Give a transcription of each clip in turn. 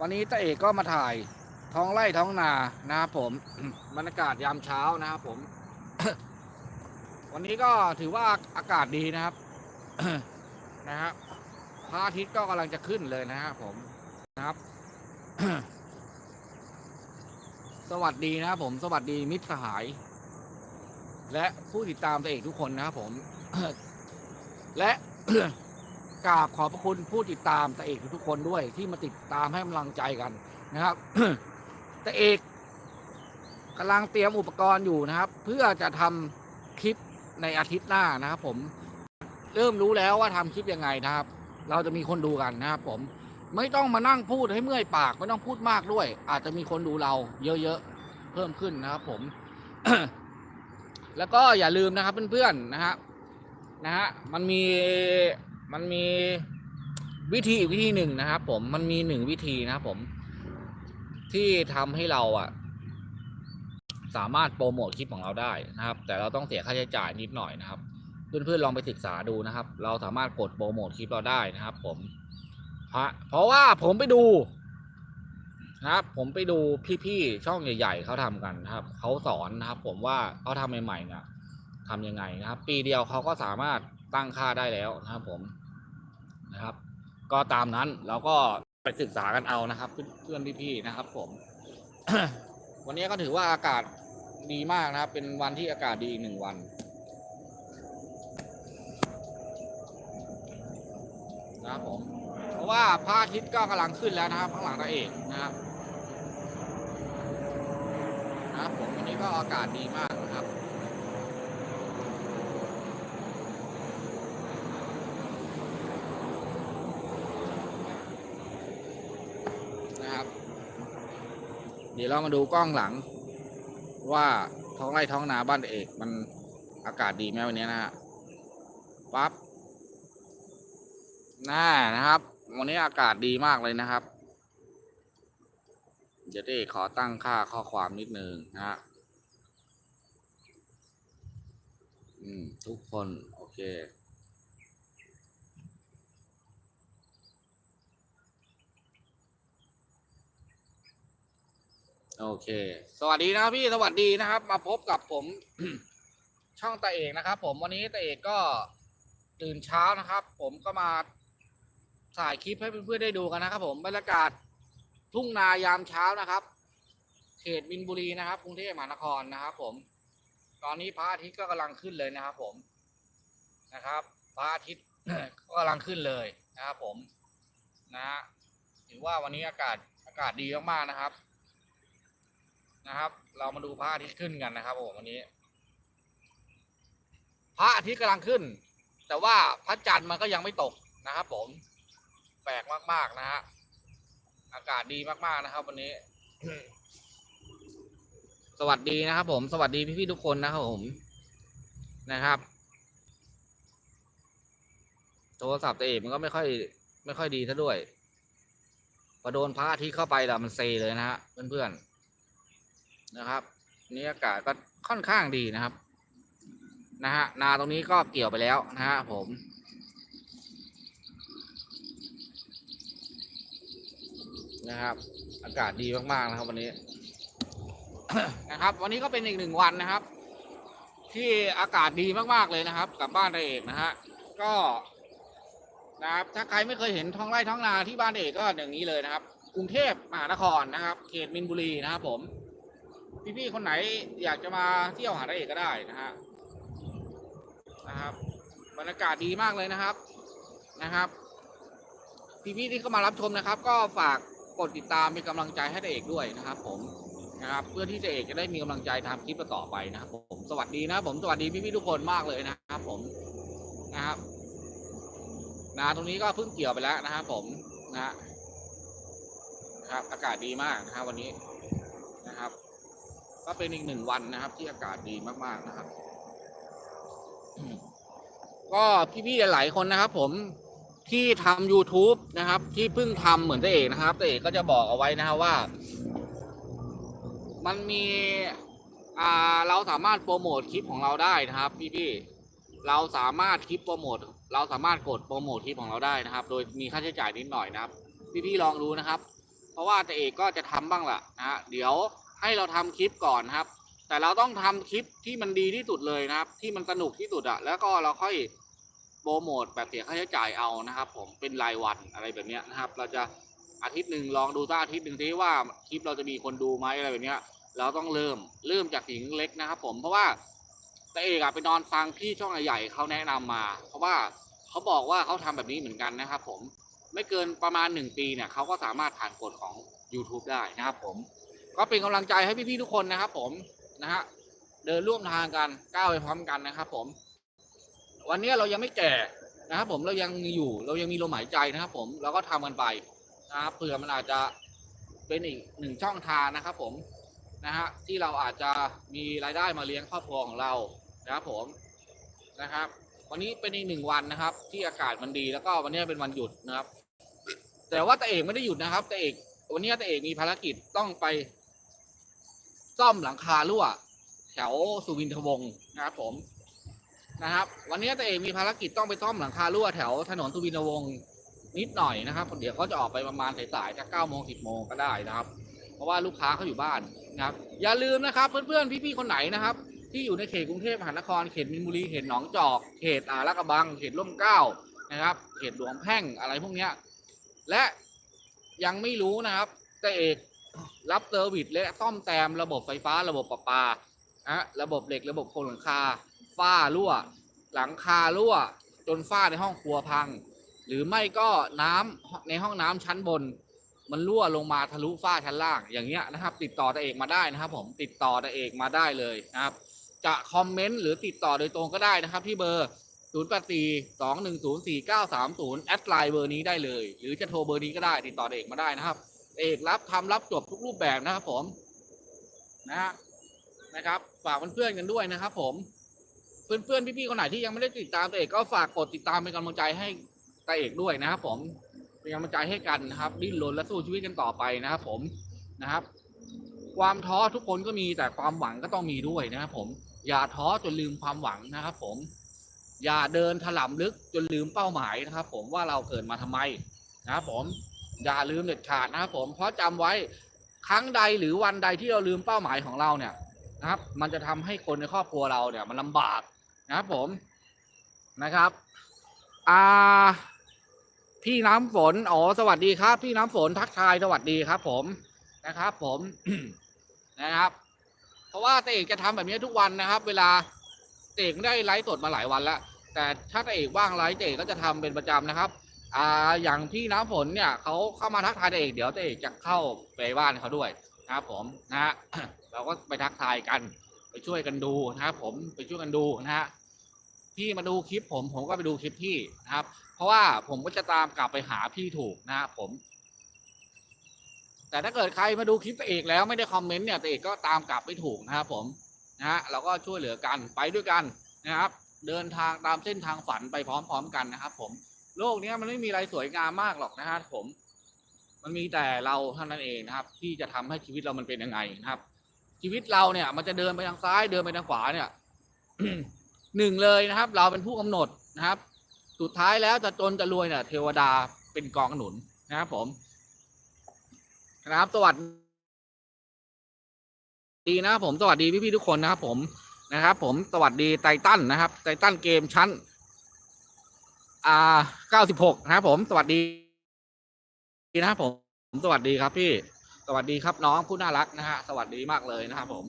วันนี้ตาเอกก็มาถ่ายท้องไร่ท้องนานะครับผม บรรยากาศยามเช้านะครับผม วันนี้ก็ถือว่าอากาศดีนะครับนะฮะพระอาทิตย์ก็กำลังจะขึ้นเลยนะครับผมนะครับ สวัสดีนะครับผม สวัสดีมิตรสหาย และผู้ติดตามตัวเอกทุกคนนะครับผม และ กราบขอบพระคุณผู้ติดตามตาเอกทุกคนด้วยที่มาติดตามให้กำลังใจกันนะครับตาเอกกำลังเตรียมอุปกรณ์อยู่นะครับ เพื่อจะทำคลิปในอาทิตย์หน้านะครับ ผมเริ่มรู้แล้วว่าทำคลิปยังไงนะครับ เราจะมีคนดูกันนะครับ ผมไม่ต้องมานั่งพูดให้เมื่อยปาก ไม่ต้องพูดมากด้วย อาจจะมีคนดูเรา เยอะๆเพิ่มขึ้นนะครับ ผม แล้วก็อย่าลืมนะครับเพื่อนๆนะฮะนะฮะมันมี มันมีวิธีอีกวิธีหนึ่งนะครับ ผมมันมีหนึ่งวิธีนะครับผม ที่ทำให้เราอะ สามารถโปรโมทคลิปของเราได้นะครับ แต่เราต้องเสียค่าใช้จ่ายนิดหน่อยนะครับเพื่อนๆลองไปศึกษาดูนะครับ เราสามารถกดโปรโมทคลิปเราได้นะครับ ผมเพราะเพราะว่าผมไปดูนะครับผมไปดูพี่ๆช่องใหญ่ ๆเขาทำกันนะครับเขาสอนนะครับ ผมว่าเขาทำใหม่ๆเนี่ยทำยังไงนะครับ ปีเดียวเขาก็สามารถตั้งค่าได้แล้วนะครับผม นะครับ ก็ตามนั้นเราก็ไปศึกษากันเอานะครับ เพื่อนๆพี่ๆนะครับ ผม วันนี้ก็ถือว่าอากาศดีมากนะครับ เป็นวันที่อากาศดีอีกหนึ่งวัน นะครับผม เพราะว่าพระอาทิตย์ก็กำลังขึ้นแล้วนะครับข้างหลังตาเอกนะครับ นะครับผมวันนี้ก็อากาศดีมากนะครับ เดี๋ยวเรามาดูกล้องหลัง ว่าท้องไร่ท้องนาบ้านเอกมันอากาศดีไหมวันนี้นะฮะปั๊บน่านะครับ วันนี้อากาศดีมากเลยนะครับ เดี๋ยวเต้ขอตั้งค่าข้อความนิดนึงนะฮะทุกคน โอเค โอเค สวัสดีนะครับพี่สวัสดีนะครับ มาพบกับผม ช่องตาเอกนะครับ ผมวันนี้ตาเอกก็ตื่นเช้านะครับ ผมก็มาถ่ายคลิปให้เพื่อนๆได้ดูกันนะครับ ผมบรรยากาศทุ่งนายามเช้านะครับ เขตมินบุรีนะครับกรุงเทพมหานครนะครับ ผม ตอนนี้พระอาทิตย์ก็กำลังขึ้นเลยนะครับ ผมนะครับพระอาทิตย์ก็กำลังขึ้นเลยนะครับ ผมนะฮะถือว่าวันนี้อากาศอากาศดีมากๆนะครับ นะครับ เรามาดูพระอาทิตย์ขึ้นกันนะครับผมวันนี้ พระอาทิตย์กำลังขึ้น แต่ว่าพระจันทร์มันก็ยังไม่ตกนะครับ ผม แปลกมากๆนะฮะอากาศดีมากๆนะครับ วันนี้ สวัสดีนะครับ ผม สวัสดีพี่ๆทุกคนนะครับผมนะครับ โทรศัพท์ตัวเองมันก็ไม่ค่อย ไม่ค่อยดีซะด้วยพอโดนพระอาทิตย์เข้าไปแล้วมันเซเลยนะฮะเพื่อนๆ นะครับนี่อากาศก็ค่อนข้างดีนะครับ นะฮะนาตรงนี้ก็เกี่ยวไปแล้วนะฮะผมนะครับ อากาศดีมากๆนะครับ วันนี้นะครับ วันนี้ก็เป็นอีกหนึ่งวันนะครับ ที่อากาศดีมากๆเลยนะครับ กับบ้านตาเอกนะฮะก็นะครับถ้าใครไม่เคยเห็นท้องไร่ท้องนาที่บ้านเอกก็อย่างนี้เลยนะครับ กรุงเทพมหานครนะครับ เขตมินบุรีนะครับผม พี่ๆคนไหนอยากจะมาเที่ยวหาตาเอกก็ได้นะฮะนะครับบรรยากาศดีมากเลยนะครับนะครับ พี่ๆที่เข้ามารับชมนะครับ ก็ฝากกดติดตามเป็นกำลังใจให้เอกด้วยนะครับ ผมนะครับ เพื่อที่ตาเอกจะได้มีกำลังใจทำคลิปต่อไปนะครับ ผมสวัสดีนะครับผมสวัสดีพี่ๆทุกคนมากเลยนะครับ ผมนะครับนาตรงนี้ก็เพิ่งเกี่ยวไปแล้วนะครับ ผมนะฮะนะครับ อากาศดีมากนะครับ วันนี้นะครับ ก็เป็นอีกหนึ่งวันนะครับ ที่อากาศดีมาก ๆนะครับ ก็พี่ๆหลายคนนะครับ ผมที่ทำ YouTube นะครับ ที่เพิ่งทำเหมือนตัวเอกนะครับตัวเอกก็จะบอกเอาไว้นะครับว่า มันมีอ่าเราสามารถโปรโมทคลิปของเราได้นะครับ พี่ๆเราสามารถคลิปโปรโมทเราสามารถกดโปรโมทคลิปของเราได้นะครับ โดยมีค่าใช้จ่ายนิดหน่อยนะครับ พี่ๆลองดูนะครับ เพราะว่าแต่เอกก็จะทำบ้างล่ะนะฮะเดี๋ยว ให้เราทำคลิปก่อนครับ แต่เราต้องทำคลิปที่มันดีที่สุดเลยนะครับ ที่มันสนุกที่สุดอะแล้วก็เราค่อยโปรโมทแบบเสียค่าใช้จ่ายเอานะครับ ผมเป็นรายวันอะไรแบบเนี้ยนะครับ เราจะอาทิตย์หนึ่งลองดูสักอาทิตย์หนึ่งที่ว่าคลิปเราจะมีคนดูไหมอะไรแบบเนี้ยเราต้องเริ่มเริ่มจากสิ่งเล็กนะครับ ผมเพราะว่าแต่เอกอะไปนอนฟังพี่ช่องใหญ่เขาแนะนำมา เพราะว่าเขาบอกว่าเขาทำแบบนี้เหมือนกันนะครับ ผมไม่เกินประมาณหนึ่งปีเนี่ยเขาก็สามารถผ่านกฎของ YouTube ได้นะครับผม ก็เป็นกำลังใจให้พี่ๆทุกคนนะครับ ผมนะฮะเดินร่วมทางกันก้าวไปพร้อมกันนะครับ ผม วันนี้เรายังไม่แก่นะครับ ผมเรายังมีอยู่ เรายังมีลมหายใจนะครับ ผมเราก็ทำกันไปนะครับเผื่อมันอาจจะเป็นอีกหนึ่งช่องทางนะครับ ผมนะฮะที่เราอาจจะมีรายได้มาเลี้ยงครอบครัวของเรานะครับ ผมนะครับ วันนี้เป็นอีกหนึ่งวันนะครับ ที่อากาศมันดีแล้วก็วันนี้เป็นวันหยุดนะครับ แต่ว่าตาเอกไม่ได้หยุดนะครับตาเอกวันนี้ตาเอกมีภารกิจต้องไป ซ่อมหลังคารั่วแถวสุวินทวงศ์นะครับผมนะครับ วันนี้ตาเอกมีภารกิจต้องไปซ่อมหลังคารั่วแถวถนนสุวินทวงศ์นิดหน่อยนะครับ เดี๋ยวเขาจะออกไปประมาณสายๆจะเก้าโมงสิบโมงก็ได้นะครับ เพราะว่าลูกค้าเขาอยู่บ้านนะครับ อย่าลืมนะครับ เพื่อนๆพี่ๆคนไหนนะครับ ที่อยู่ในเขตกรุงเทพมหานครเขตมินบุรีเขตหนองจอกเขตอาลาดกบัง เขตร่มเก้านะครับ เขตหลวงแพ่งอะไรพวกเนี้ยและยังไม่รู้นะครับแต่เอก รับเซอร์วิสและซ่อมแซมระบบไฟฟ้าระบบประปานะระบบเหล็กระบบโครงหลังคา ฝ้ารั่ว หลังคารั่ว จนฝ้าในห้องครัวพัง หรือไม่ก็น้ำในห้องน้ำชั้นบน มันรั่วลงมาทะลุฝ้าชั้นล่างอย่างเงี้ยนะครับ ติดต่อตาเอกมาได้นะครับ ผมติดต่อตาเอกมาได้เลยนะครับ จะคอมเมนต์หรือติดต่อโดยตรงก็ได้นะครับ ที่เบอร์ 0 8 4 2 1 0 4 9 3 0 แอดไลน์เบอร์นี้ได้เลย หรือจะโทรเบอร์นี้ก็ได้ติดต่อเอกมาได้นะครับ เอกรับทำรับจบทุกรูปแบบนะครับผมนะฮะนะครับ ฝากเพื่อนๆกันด้วยนะครับ ผม เพื่อนๆพี่ๆคนไหนที่ยังไม่ได้ติดตามตเอกก็ฝากกดติดตามเป็นกำลังใจให้ตาเอกด้วยนะครับ ผมเป็นกำลังใจให้กันนะครับ ดิ้นรนและสู้ชีวิตกันต่อไปนะครับ ผมนะครับ ความท้อทุกคนก็มีแต่ความหวังก็ต้องมีด้วยนะครับ ผม อย่าท้อจนลืมความหวังนะครับ ผม อย่าเดินถลำลึกจนลืมเป้าหมายนะครับ ผมว่าเราเกิดมาทำไมนะครับผม อย่าลืมเด็ดขาดนะครับผมเพราะจำไว้ครั้งใดหรือวันใดที่เราลืมเป้าหมายของเราเนี่ยนะครับ มันจะทำให้คนในครอบครัวเราเนี่ยมันลำบากนะครับผมนะครับอ่าพี่น้ำฝนอ๋อสวัสดีครับ พี่น้ำฝนทักทายสวัสดีครับ ผมนะครับ ผมนะครับ เพราะว่าเตเอกจะทำแบบนี้ทุกวันนะครับ เวลาเตเอกได้ไลฟ์สดมาหลายวันแล้วแต่ถ้าเตเอกว่างไลฟ์เตเอกก็จะทำเป็นประจำนะครับ อ่าอย่างพี่น้ำฝนเนี่ยเขาเข้ามาทักทายเตเอกเดี๋ยวเตเอกจะเข้าไปบ้านเขาด้วยนะครับผมนะฮะเราก็ไปทักทายกัน ไปช่วยกันดูนะครับผมไปช่วยกันดูนะฮะพี่มาดูคลิปผมผมก็ไปดูคลิปพี่นะครับ เพราะว่าผมก็จะตามกลับไปหาพี่ถูกนะครับผม แต่ถ้าเกิดใครมาดูคลิปตัวเอกแล้วไม่ได้คอมเมนต์เนี่ยตัวเอกก็ตามกลับไม่ถูกนะครับผมนะฮะเราก็ช่วยเหลือกันไปด้วยกันนะครับ เดินทางตามเส้นทางฝันไปพร้อม ๆ กันนะครับ ผม โลกนี้มันไม่มีอะไรสวยงามมากหรอกนะฮะผม มันมีแต่เราเท่านั้นเองนะครับ ที่จะทำให้ชีวิตเรามันเป็นยังไงนะครับ ชีวิตเราเนี่ย มันจะเดินไปทางซ้ายเดินไปทางขวาเนี่ยหนึ่งเลยนะครับ เราเป็นผู้กำหนดนะครับ สุดท้ายแล้วจะจนจะรวยเนี่ยเทวดาเป็นกองหนุนนะครับผมนะครับสวัสดีนะครับผมสวัสดีพี่ๆทุกคนนะครับผมนะครับ ผมสวัสดีไททันนะครับไททันเกมชั้น อ่าเก้าสิบหกนะครับผม สวัสดีนะครับผมสวัสดีครับพี่ สวัสดีครับน้องผู้น่ารักนะฮะ สวัสดีมากเลยนะครับผม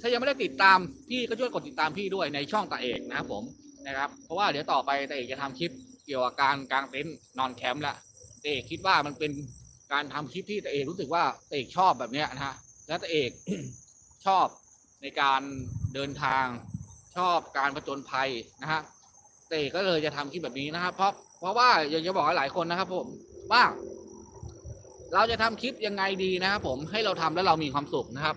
ถ้ายังไม่ได้ติดตามพี่ก็ช่วยกดติดตามพี่ด้วยในช่องตาเอกนะครับผมนะครับ เพราะว่าเดี๋ยวต่อไปตาเอกจะทำคลิปเกี่ยวกับการกางเต็นท์นอนแคมป์ละตาเอกคิดว่ามันเป็นการทำคลิปที่ตาเอกรู้สึกว่าตาเอกชอบแบบเนี้ยนะฮะ และตาเอกชอบในการเดินทางชอบการผจญภัยนะฮะ เอกก็เลยจะทำคลิปแบบนี้นะครับ เพราะเพราะว่าอยากจะบอกให้หลายคนนะครับผมว่า เราจะทำคลิปยังไงดีนะครับผมให้เราทำแล้วเรามีความสุขนะครับ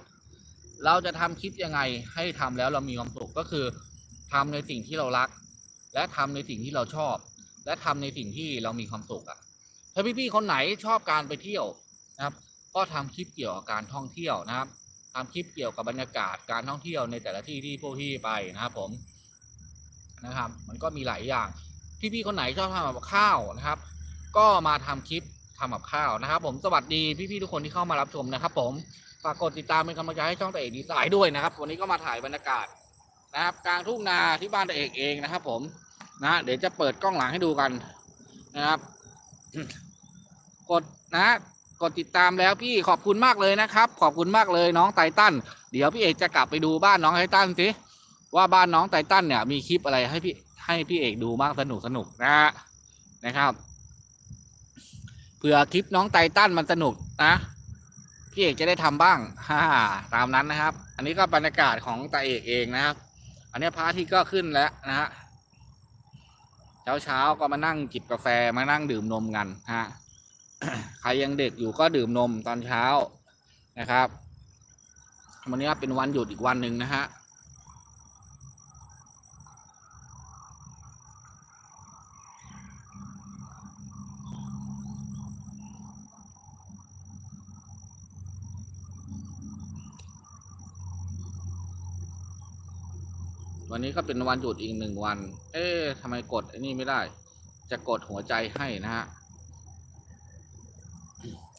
เราจะทำคลิปยังไงให้ทำแล้วเรามีความสุขก็คือทำในสิ่งที่เรารัก และทำในสิ่งที่เราชอบ และทำในสิ่งที่เรามีความสุขอะถ้าพี่ๆคนไหนชอบการไปเที่ยวนะครับ ก็ทำคลิปเกี่ยวกับการท่องเที่ยวนะครับทำคลิปเกี่ยวกับบรรยากาศการท่องเที่ยวในแต่ละที่ที่พวกพี่ไปนะครับผม นะครับ มันก็มีหลายอย่าง พี่ๆคนไหนชอบทำกับข้าวนะครับ ก็มาทำคลิปททำกับข้าวนะครับ ผมสวัสดีพี่ๆทุกคนที่เข้ามารับชมนะครับ ผมฝากกดติดตามเป็นกำลังใจให้ช่องตะเอกดีไซน์ด้วยนะครับ วันนี้ก็มาถ่ายบรรยากาศนะครับ กลางทุ่งนาที่บ้านตะเอกเองนะครับ ผมนะเดี๋ยวจะเปิดกล้องหลังให้ดูกันนะครับ กดนะ กดติดตามแล้วพี่ขอบคุณมากเลยนะครับ ขอบคุณมากเลยน้องไททันเดี๋ยวพี่เอกจะกลับไปดูบ้านน้องไททันสิ ว่าบ้านน้องไททันเนี่ยมีคลิปอะไรให้พี่ให้พี่เอกดูบ้างสนุกสนุกนะฮะนะครับเผื่อคลิปน้องไททันมันสนุกนะพี่เอกจะได้ทำบ้างฮ่าตามนั้นนะครับ อันนี้ก็บรรยากาศของตาเอกเองนะครับ อันนี้พระอาทิตย์ก็ขึ้นแล้วนะฮะเช้าเช้าก็มานั่งจิบกาแฟมานั่งดื่มนมกันฮะใครยังเด็กอยู่ก็ดื่มนมตอนเช้านะครับ วันนี้เป็นวันหยุดอีกวันหนึ่งนะฮะ วันนี้ก็เป็นวันหยุดอีกหนึ่งวัน เอ๊ะทำไมกดไอ้นี่ไม่ได้ จะกดหัวใจให้นะฮะ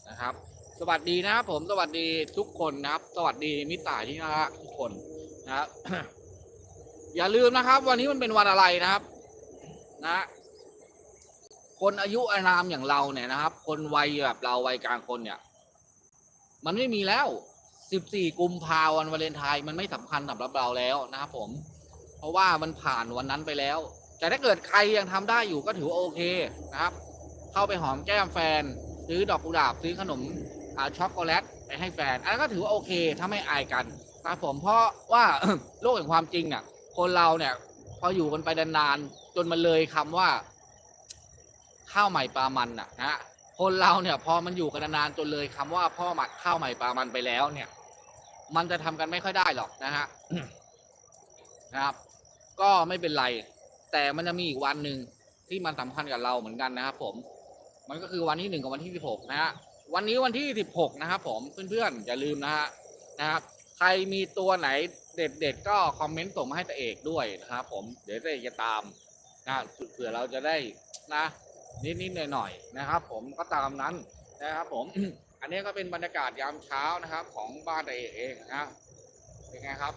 นะครับ สวัสดีนะครับผมสวัสดีทุกคนนะครับ สวัสดีมิตรต่ายที่นะฮะทุกคนนะครับอย่าลืมนะครับ วันนี้มันเป็นวันอะไรนะครับ นะ คนอายุอานามอย่างเราเนี่ยนะครับ คนวัยแบบเราวัยกลางคนเนี่ย มันไม่มีแล้ว 14 กุมภาวันวาเลนไทน์มันไม่สำคัญสำหรับเราแล้วนะครับผม เพราะว่ามันผ่านวันนั้นไปแล้ว แต่ถ้าเกิดใครยังทำได้อยู่ก็ถือว่าโอเคนะครับ เข้าไปหอมแก้มแฟน ซื้อดอกกุหลาบซื้อขนมช็อกโกแลตไปให้แฟน อันนั้นก็ถือว่าโอเคถ้าไม่อายกันนะครับผมเพราะว่าโลกแห่งความจริงเนี่ยคนเราเนี่ย พออยู่กันไปนานๆจนมันเลยคำว่า ข้าวใหม่ปลามันน่ะนะคนเราเนี่ย พอมันอยู่กันนานๆจนเลยคำว่าพ่อหมักข้าวใหม่ปลามันไปแล้วเนี่ย มันจะทำกันไม่ค่อยได้หรอกนะฮะนะครับ ก็ไม่เป็นไร แต่มันจะมีอีกวันหนึ่งที่มันสำคัญกับเราเหมือนกันนะครับผม มันก็คือวันที่หนึ่งกับวันที่สิบหกนะฮะวันนี้วันที่สิบหกนะครับผมเพื่อนๆอย่าลืมนะฮะนะครับ ใครมีตัวไหนเด็ดๆก็คอมเมนต์ส่งมาให้ตาเอกด้วยนะครับผมเดี๋ยวตาเอกจะตามนะเผื่อเราจะได้นะนิดๆหน่อยๆนะครับ ผมก็ตามนั้นนะครับ ผม อันนี้ก็เป็นบรรยากาศยามเช้านะครับ ของบ้านตาเอกเองนะเป็นไงครับ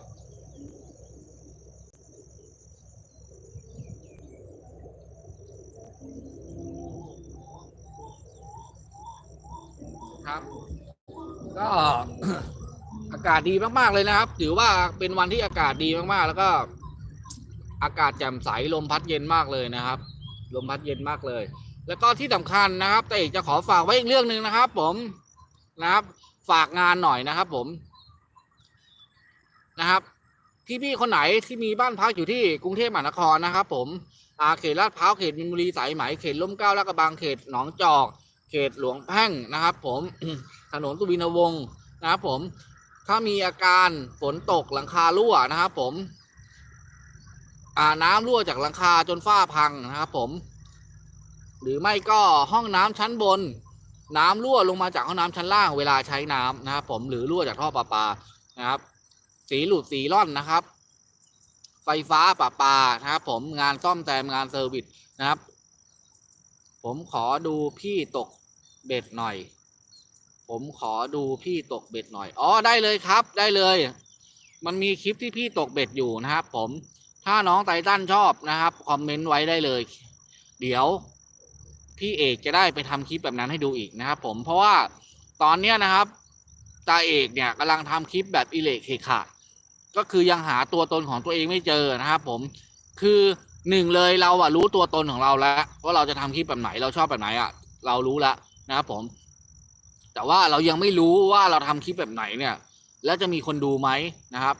ครับ ก็อากาศดีมากๆเลยนะครับ ถือว่าเป็นวันที่อากาศดีมากๆ แล้วก็ อากาศแจ่มใสลมพัดเย็นมากเลยนะครับ ลมพัดเย็นมากเลย แล้วก็ที่สำคัญนะครับ แต่เอกจะขอฝากไว้อีกเรื่องหนึ่งนะครับ ผมนะครับ ฝากงานหน่อยนะครับ ผมนะครับพี่ๆคนไหนที่มีบ้านพักอยู่ที่กรุงเทพมหานครนะครับ ผมอาเขตลาดพร้าวเขตมินบุรีสายไหมเขตล่มเกล้าลาดกระบังเขตหนองจอก ขตหลวงแพ่งนะครับผมถนนสุวินวงศ์นะครับผมถ้ามีอาการฝนตกหลังคารั่วนะครับผมอ่าน้ำรั่วจากหลังคาจนฝ้าพังนะครับผม หรือไม่ก็ห้องน้ำชั้นบน น้ำรั่วลงมาจากห้องน้ำชั้นล่างเวลาใช้น้ำนะครับผมหรือรั่วจากท่อประปานะครับ สีหลุดสีร่อนนะครับ ไฟฟ้าประปานะครับ ผมงานซ่อมแซมงานเซอร์วิสนะครับ ผมขอดูพี่ตก เบ็ดหน่อย ผมขอดูพี่ตกเบ็ดหน่อย อ๋อได้เลยครับ ได้เลย มันมีคลิปที่พี่ตกเบ็ดอยู่นะครับ ผม ถ้าน้องไททันชอบนะครับคอมเมนต์ไว้ได้เลย เดี๋ยวพี่เอกจะได้ไปทำคลิปแบบนั้นให้ดูอีกนะครับ ผมเพราะว่าตอนเนี้ยนะครับตาเอกเนี่ยกำลังทำคลิปแบบอิเล็กเคขะก็คือยังหาตัวตนของตัวเองไม่เจอนะครับ ผมคือหนึ่งเลยเราอะรู้ตัวตนของเราแล้วว่าเราจะทำคลิปแบบไหนเราชอบแบบไหนอะเรารู้แล้ว นะครับผม แต่ว่าเรายังไม่รู้ว่าเราทำคลิปแบบไหนเนี่ย แล้วจะมีคนดูไหมนะครับ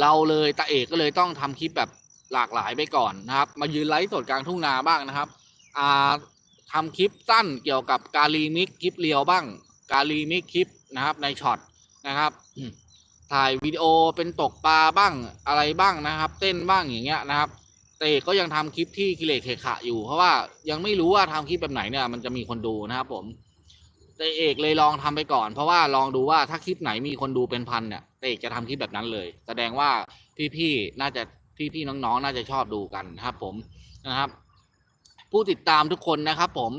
เราเลยตาเอกก็เลยต้องทำคลิปแบบหลากหลายไปก่อนนะครับ มายืนไลฟ์สดกลางทุ่งนาบ้างนะครับอ่าทำคลิปสั้นเกี่ยวกับการรีมิกคลิปเรียวบ้าง การรีมิกคลิปนะครับ ในช็อตนะครับถ่ายวิดีโอเป็นตกปลาบ้างอะไรบ้างนะครับ เต้นบ้างอย่างเงี้ยนะครับ แต่ก็ยังทำคลิปที่กิเลสเคขะอยู่ เพราะว่ายังไม่รู้ว่าทำคลิปแบบไหนเนี่ย มันจะมีคนดูนะครับผมแต่เอกเลยลองทำไปก่อน เพราะว่าลองดูว่าถ้าคลิปไหนมีคนดูเป็นพันเนี่ยแต่เอกจะทำคลิปแบบนั้นเลย แสดงว่าพี่ๆน่าจะพี่ๆน้องๆน่าจะชอบดูกันนะครับผมนะครับ ผู้ติดตามทุกคนนะครับ ผม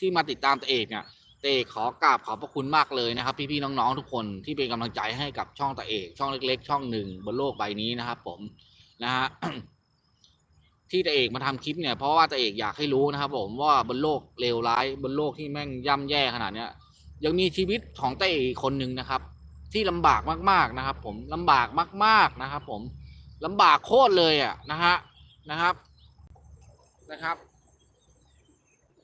ที่มาติดตามตาเอกเนี่ยเอกขอกราบขอบพระคุณมากเลยนะครับ พี่ๆน้องๆทุกคนที่เป็นกำลังใจให้กับช่องตาเอก ช่องเล็ก ๆ ช่องหนึ่งบนโลกใบนี้นะครับ ผมนะฮะ ที่ตาเอกมาทำคลิปเนี่ยเพราะว่าตาเอกอยากให้รู้นะครับ ผมว่าบนโลกเลวร้ายบนโลกที่แม่งย่ำแย่ขนาดเนี้ยยังมีชีวิตของตาเอกคนหนึ่งนะครับ ที่ลำบากมากๆนะครับ ผมลำบากมาก ๆนะครับ ผมลำบากโคตรเลยอะนะฮะนะครับนะครับ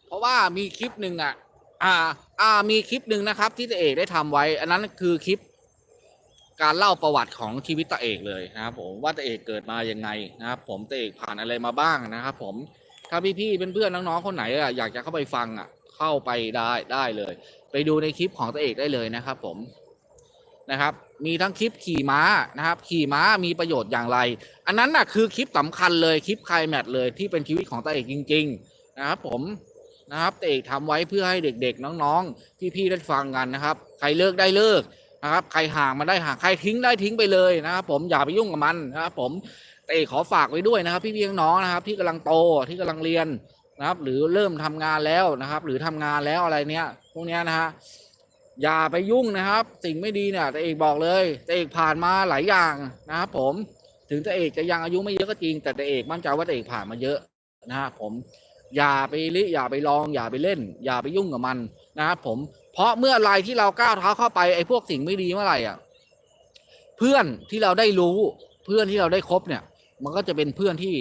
เพราะว่ามีคลิปหนึ่งอะ อ่า อ่ามีคลิปหนึ่งนะครับ ที่ตาเอกได้ทำไว้ อันนั้นคือคลิป การเล่าประวัติของชีวิตตาเอกเลยนะครับผมว่าตาเอกเกิดมายังไงนะครับผมตาเอกผ่านอะไรมาบ้างนะครับผมถ้าพี่ๆเพื่อนๆน้องๆคนไหนอะอยากจะเข้าไปฟังอะเข้าไปได้ได้เลย ไปดูในคลิปของตาเอกได้เลยนะครับผมนะครับ มีทั้งคลิปขี่ม้านะครับ ขี่ม้ามีประโยชน์อย่างไร อันนั้นน่ะคือคลิปสำคัญเลยคลิปไคลแมทเลยที่เป็นชีวิตของตาเอกจริง ๆ นะครับผมนะครับตาเอกทำไว้เพื่อให้เด็กๆน้องๆพี่ๆได้ฟังกันนะครับ ใครเลิกได้เลิก นะครับ ใครห่างมาได้ห่างใครทิ้งได้ทิ้งไปเลยนะครับผมอย่าไปยุ่งกับมันนะครับผมแตาเอกขอฝากไว้ด้วยนะครับ พี่ๆน้องนะครับ ที่กำลังโตที่กำลังเรียนนะครับ หรือเริ่มทำงานแล้วนะครับ หรือทำงานแล้วอะไรเนี้ยพวกเนี้ยนะฮะอย่าไปยุ่งนะครับ สิ่งไม่ดีเนี่ยแตาเอกบอกเลยแตาเอกผ่านมาหลายอย่างนะครับผมถึงแตาเอกจะยังอายุไม่เยอะก็จริง แต่แตาเอกมั่นใจว่าแตาเอกผ่านมาเยอะนะครับผมอย่าไปลิอย่าไปลอง อย่าไปเล่น อย่าไปยุ่งกับมันนะครับผม เพราะเมื่อไรที่เราก้าวเท้าเข้าไปไอ้พวกสิ่งไม่ดีเมื่อไหร่อะ เพื่อนที่เราได้รู้เพื่อนที่เราได้คบเนี่ย มันก็จะเป็นเพื่อนที่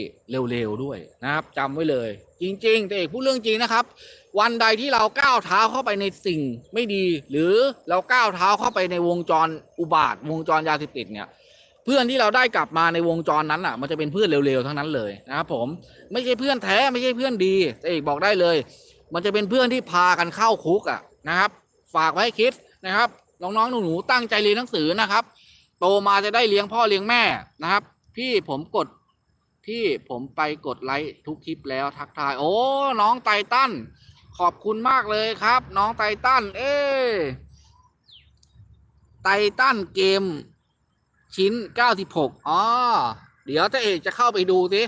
เร็วๆด้วยนะครับจำไว้เลย จริงๆแต่เอกพูดเรื่องจริงนะครับ วันใดที่เราก้าวเท้าเข้าไปในสิ่งไม่ดี หรือเราก้าวเท้าเข้าไปในวงจรอุบาทวงจรยาเสพติดเนี่ยเพื่อนที่เราได้กลับมาในวงจรนั้นอะ มันจะเป็นเพื่อนเร็วๆทั้งนั้นเลยนะครับผมไม่ใช่เพื่อนแท้ไม่ใช่เพื่อนดีแต่เอกบอกได้เลย มันจะเป็นเพื่อนที่พากันเข้าคุกอะนะครับ ฝากไว้ให้คิดนะครับน้องๆหนูๆตั้งใจเรียนหนังสือนะครับ โตมาจะได้เลี้ยงพ่อเลี้ยงแม่นะครับ พี่ผมกดพี่ผมไปกดไลค์ทุกคลิปแล้วทักทาย โอ้น้องไตตันขอบคุณมากเลยครับ น้องไตตันเอ้ไตตันเกมชิ้น 96อ๋อเดี๋ยวตาเอกจะเข้าไปดูสิ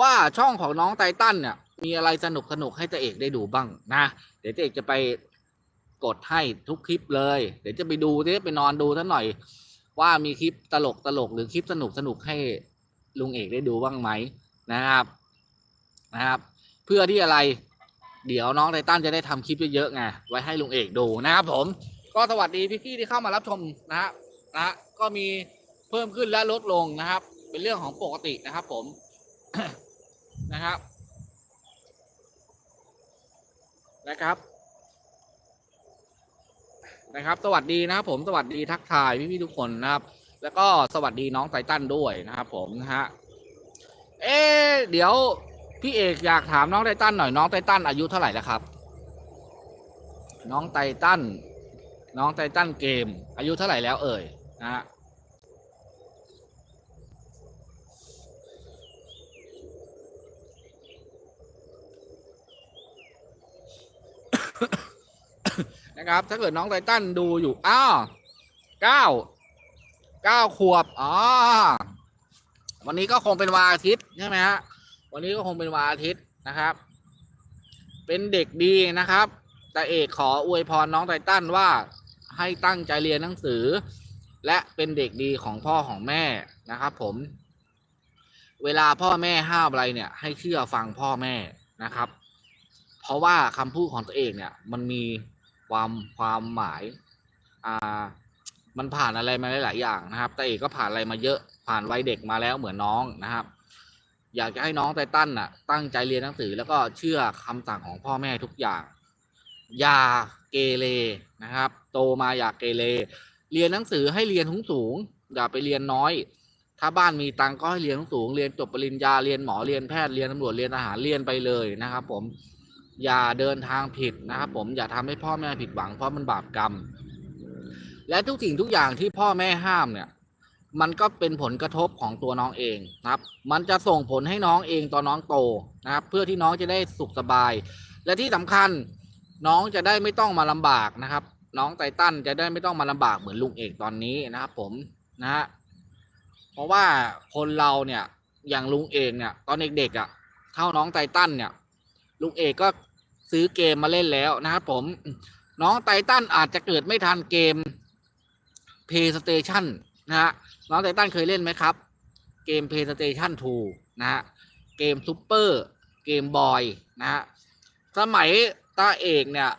ว่าช่องของน้องไตตันเนี่ยมีอะไรสนุกสนุกให้ตาเอกได้ดูบ้างนะ เดี๋ยวตาเอกจะไป กดให้ทุกคลิปเลย เดี๋ยวจะไปดูสิไปนอนดูสักหน่อย ว่ามีคลิปตลกตลกหรือคลิปสนุกสนุกให้ลุงเอกได้ดูบ้างไหมนะครับนะครับ เพื่อที่อะไร เดี๋ยวน้องไททันจะได้ทำคลิปเยอะๆไงไว้ให้ลุงเอกดูนะครับผม ก็สวัสดีพี่ๆที่เข้ามารับชมนะฮะนะฮะก็มีเพิ่มขึ้นและลดลงนะครับ เป็นเรื่องของปกตินะครับ ผมนะครับนะครับ นะครับ สวัสดีนะครับผมสวัสดีทักทายพี่ๆทุกคนนะครับ แล้วก็สวัสดีน้องไททันด้วยนะครับผมนะฮะเอ๊ะเดี๋ยวพี่เอกอยากถามน้องไททันหน่อยน้องไททันอายุเท่าไหร่แล้วครับ น้องไททันน้องไททันเกม อายุเท่าไหร่แล้วเอ่ยนะฮะ นะครับ ถ้าเกิดน้องไททันดูอยู่อ้าวเก้าเก้าขวบอ๋อวันนี้ก็คงเป็นวันอาทิตย์ใช่ไหมฮะวันนี้ก็คงเป็นวันอาทิตย์นะครับ เป็นเด็กดีนะครับ แต่เอกขออวยพรน้องไททันว่าให้ตั้งใจเรียนหนังสือ และเป็นเด็กดีของพ่อของแม่นะครับผม เวลาพ่อแม่ห้ามอะไรเนี่ย ให้เชื่อฟังพ่อแม่นะครับ เพราะว่าคำพูดของตัวเองเนี่ย มันมี ความความหมายอ่ามันผ่านอะไรมาหลาย ๆ อย่างนะครับแต่เอกก็ผ่านอะไรมาเยอะผ่านวัยเด็กมาแล้วเหมือนน้องนะครับ อยากจะให้น้องไททันน่ะ ตั้งใจเรียนหนังสือแล้วก็เชื่อคำสั่งของพ่อแม่ทุกอย่าง อย่าเกเรนะครับ โตมาอย่าเกเรเรียนหนังสือให้เรียนสูงๆอย่าไปเรียนน้อย ถ้าบ้านมีตังก็ให้เรียนสูงเรียนจบปริญญาเรียนหมอเรียนแพทย์เรียนตำรวจเรียนทหารเรียนไปเลยนะครับ ผม อย่าเดินทางผิดนะครับผมอย่าทำให้พ่อแม่ผิดหวังเพราะมันบาปกรรม และทุกสิ่งทุกอย่างที่พ่อแม่ห้ามเนี่ย มันก็เป็นผลกระทบของตัวน้องเองนะครับ มันจะส่งผลให้น้องเองตอนน้องโตนะครับ เพื่อที่น้องจะได้สุขสบาย และที่สำคัญน้องจะได้ไม่ต้องมาลำบากนะครับ น้องไตตันจะได้ไม่ต้องมาลำบากเหมือนลุงเอกตอนนี้นะครับผมนะฮะเพราะว่าคนเราเนี่ยอย่างลุงเอกเนี่ย ตอนเด็กๆอะเท่าน้องไตตันเนี่ยลุงเอกก็ ซื้อเกมมาเล่นแล้วนะครับผม น้องไททันอาจจะเกิดไม่ทันเกม PlayStation นะฮะน้องไททันเคยเล่นไหมครับ เกม PlayStation 2 นะฮะเกมซูเปอร์เกมบอยนะฮะสมัยตาเอกเนี่ย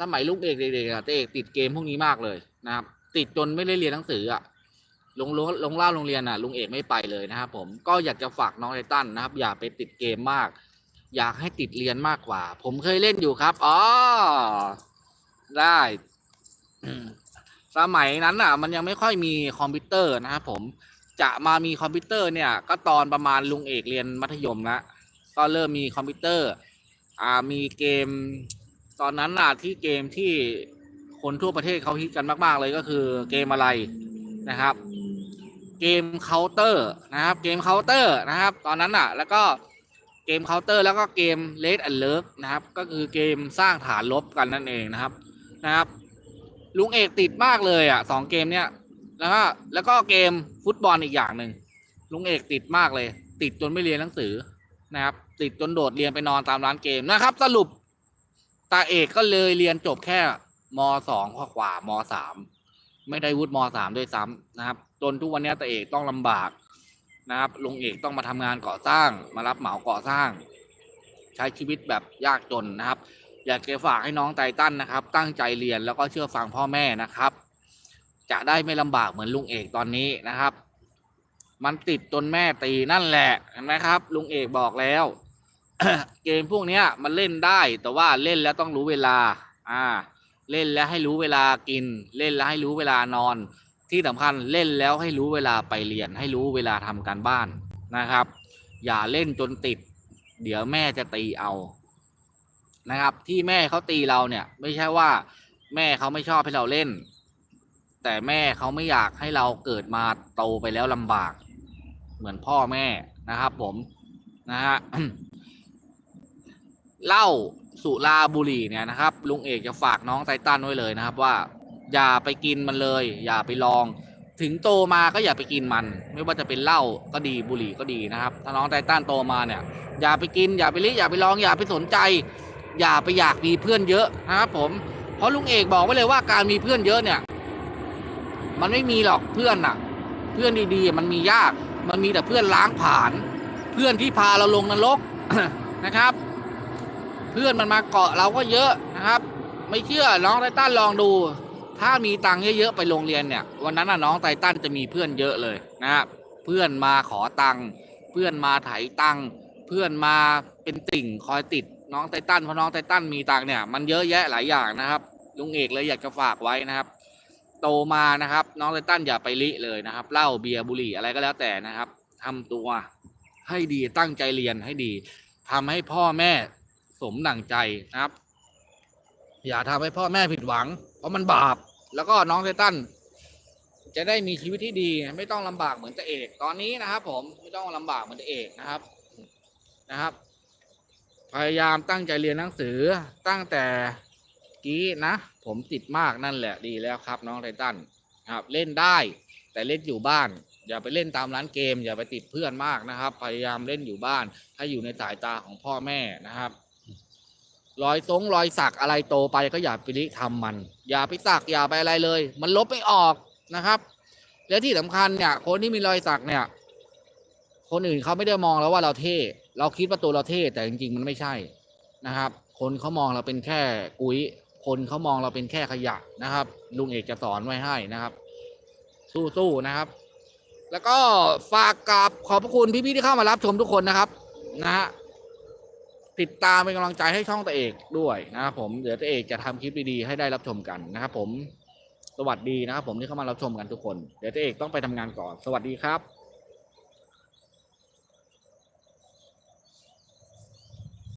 สมัยลูกเอกเด็กๆตาเอกติดเกมพวกนี้มากเลยนะครับ ติดจนไม่ได้เรียนหนังสืออะลงลงลงล่าโรงเรียนอะลุงเอกไม่ไปเลยนะครับผมก็อยากจะฝากน้องไททันนะครับ อย่าไปติดเกมมาก อยากให้ติดเรียนมากกว่า ผมเคยเล่นอยู่ครับอ๋อได้ สมัยนั้นอะ มันยังไม่ค่อยมีคอมพิวเตอร์นะครับผมจะมามีคอมพิวเตอร์เนี่ย ก็ตอนประมาณลุงเอกเรียนมัธยมละก็เริ่มมีคอมพิวเตอร์ อ่ามีเกม ตอนนั้นอะที่เกมที่คนทั่วประเทศเขาฮิตกันมาก ๆ เลยก็คือเกมอะไรนะครับ เกมเคาน์เตอร์นะครับ เกมเคาน์เตอร์นะครับ ตอนนั้นอะ แล้วก็ เกมเคาน์เตอร์แล้วก็เกมเลดแอนเลิฟนะครับ ก็คือเกมสร้างฐานลบกันนั่นเองนะครับนะครับ ลุงเอกติดมากเลยอะสองเกมเนี้ยแล้วก็แล้วก็เกมฟุตบอลอีกอย่างหนึ่งลุงเอกติดมากเลย ติดจนไม่เรียนหนังสือนะครับ ติดจนโดดเรียนไปนอนตามร้านเกมนะครับ สรุปตาเอกก็เลยเรียนจบแค่มสองข้อกว่ามสามไม่ได้วุฒิมสามด้วยซ้ำนะครับ จนทุกวันนี้ตาเอกต้องลำบาก นะครับลุงเอกต้องมาทำงานก่อสร้าง มารับเหมาก่อสร้าง ใช้ชีวิตแบบยากจนนะครับ อยากจะฝากให้น้องไททันนะครับ ตั้งใจเรียนแล้วก็เชื่อฟังพ่อแม่นะครับ จะได้ไม่ลำบากเหมือนลุงเอกตอนนี้นะครับ มันติดจนแม่ตีนั่นแหละเห็นไหมครับ ลุงเอกบอกแล้วเกมพวกเนี้ยมันเล่นได้แต่ว่าเล่นแล้วต้องรู้เวลา อ่า เล่นแล้วให้รู้เวลากิน เล่นแล้วให้รู้เวลานอน ที่สำคัญเล่นแล้วให้รู้เวลาไปเรียน ให้รู้เวลาทำการบ้านนะครับ อย่าเล่นจนติด เดี๋ยวแม่จะตีเอานะครับ ที่แม่เขาตีเราเนี่ย ไม่ใช่ว่า แม่เขาไม่ชอบให้เราเล่น แต่แม่เขาไม่อยากให้เราเกิดมาโตไปแล้วลำบาก เหมือนพ่อแม่นะครับ ผมนะฮะเหล้าสุราบุหรี่เนี่ยนะครับ ลุงเอกจะฝากน้องไททันไว้เลยนะครับว่า อย่าไปกินมันเลย อย่าไปลอง ถึงโตมาก็อย่าไปกินมัน ไม่ว่าจะเป็นเหล้าก็ดีบุหรี่ก็ดีนะครับ ถ้าน้องไททันโตมาเนี่ย อย่าไปกิน อย่าไปลิอย่าไปลอง อย่าไปสนใจ อย่าไปอยากมีเพื่อนเยอะนะครับผม เพราะลุงเอกบอกไว้เลยว่าการมีเพื่อนเยอะเนี่ย มันไม่มีหรอกเพื่อนน่ะเพื่อนดีๆ มันมียาก มันมีแต่เพื่อนล้างผ่าน เพื่อนที่พาเราลงนรกนะครับ เพื่อนมันมาเกาะเราก็เยอะนะครับ ไม่เชื่อน้องไททันลองดู ถ้ามีตังค์เยอะๆไปโรงเรียนเนี่ย วันนั้นน่ะน้องไททันจะมีเพื่อนเยอะเลยนะครับเพื่อนมาขอตังค์เพื่อนมาไถตังค์เพื่อนมาเป็นติ่งคอยติดน้องไททันเพราะน้องไททันมีตังค์เนี่ยมันเยอะแยะหลายอย่างนะครับลุงเอกเลยอยากจะฝากไว้นะครับ โตมานะครับ น้องไททันอย่าไปลิเลยนะครับเหล้าเบียร์บุหรี่อะไรก็แล้วแต่นะครับทำตัวให้ดีตั้งใจเรียนให้ดีทำให้พ่อแม่สมดั่งใจนะครับ อย่าทำให้พ่อแม่ผิดหวัง ราะมันบาป แล้วก็น้องไททันจะได้มีชีวิตที่ดี ไม่ต้องลำบากเหมือนตาเอก ตอนนี้นะครับ ผมไม่ต้องลำบากเหมือนตาเอกนะครับนะครับ พยายามตั้งใจเรียนหนังสือตั้งแต่กี้นะ ผมติดมากนั่นแหละดีแล้วครับ น้องไททันครับเล่นได้แต่เล่นอยู่บ้าน อย่าไปเล่นตามร้านเกม อย่าไปติดเพื่อนมากนะครับ พยายามเล่นอยู่บ้าน ให้อยู่ในสายตาของพ่อแม่นะครับ รอยทรงรอยสักอะไรโตไปก็อย่าไปริทำมัน อย่าไปสักอย่าไปอะไรเลย มันลบไม่ออกนะครับ และที่สำคัญเนี่ย คนที่มีรอยสักเนี่ย คนอื่นเขาไม่ได้มองแล้วว่าเราเท่ เราคิดว่าตัวเราเท่แต่จริงๆมันไม่ใช่นะครับ คนเขามองเราเป็นแค่กุ้ยคนเขามองเราเป็นแค่ขยะนะครับ ลุงเอกจะสอนไว้ให้นะครับ สู้ๆนะครับ แล้วก็ฝากกับขอบพระคุณพี่ๆที่เข้ามารับชมทุกคนนะครับ นะฮะ ติดตามเป็นกำลังใจให้ช่องตะเอกด้วยนะครับผมเดี๋ยวตะเอกจะทำคลิปดีๆให้ได้รับชมกันนะครับผมสวัสดีนะครับผมที่เข้ามารับชมกันทุกคน เดี๋ยวตะเอกต้องไปทำงานก่อน สวัสดีครับ